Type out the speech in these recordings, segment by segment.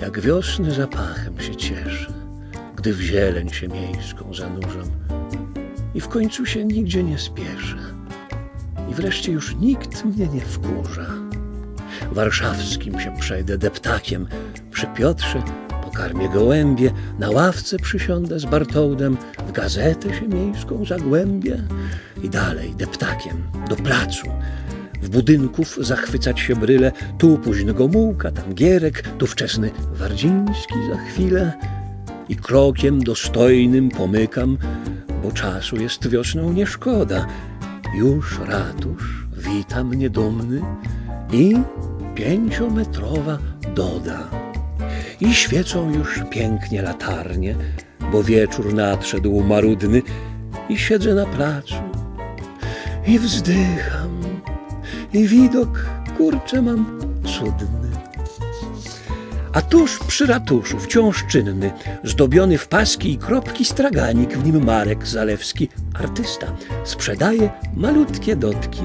jak wiosny zapachem się cieszę, gdy w zieleń się miejską zanurzam i w końcu się nigdzie nie spieszę i wreszcie już nikt mnie nie wkurza. Warszawskim się przejdę deptakiem, przy Piotrze pokarmię gołębie, na ławce przysiądę z Bartołdem, w gazetę się miejską zagłębię i dalej deptakiem do placu. W budynków zachwycać się bryle, tu późny Gomułka, tam Gierek, tu wczesny Wardziński za chwilę i krokiem dostojnym pomykam, bo czasu jest wiosną nie szkoda. Już ratusz wita mnie dumny i pięciometrowa doda. I świecą już pięknie latarnie, bo wieczór nadszedł marudny i siedzę na placu i wzdycham i widok, kurczę, mam cudny. A tuż przy ratuszu, wciąż czynny, zdobiony w paski i kropki straganik, w nim Marek Zalewski, artysta, sprzedaje malutkie dotki.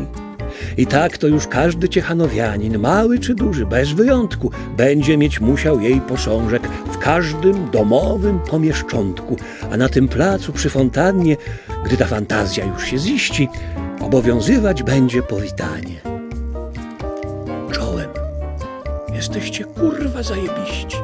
I tak to już każdy ciechanowianin, mały czy duży, bez wyjątku, będzie mieć musiał jej posążek w każdym domowym pomieszczątku, a na tym placu przy fontannie, gdy ta fantazja już się ziści, obowiązywać będzie powitanie. jesteście kurwa zajebiści.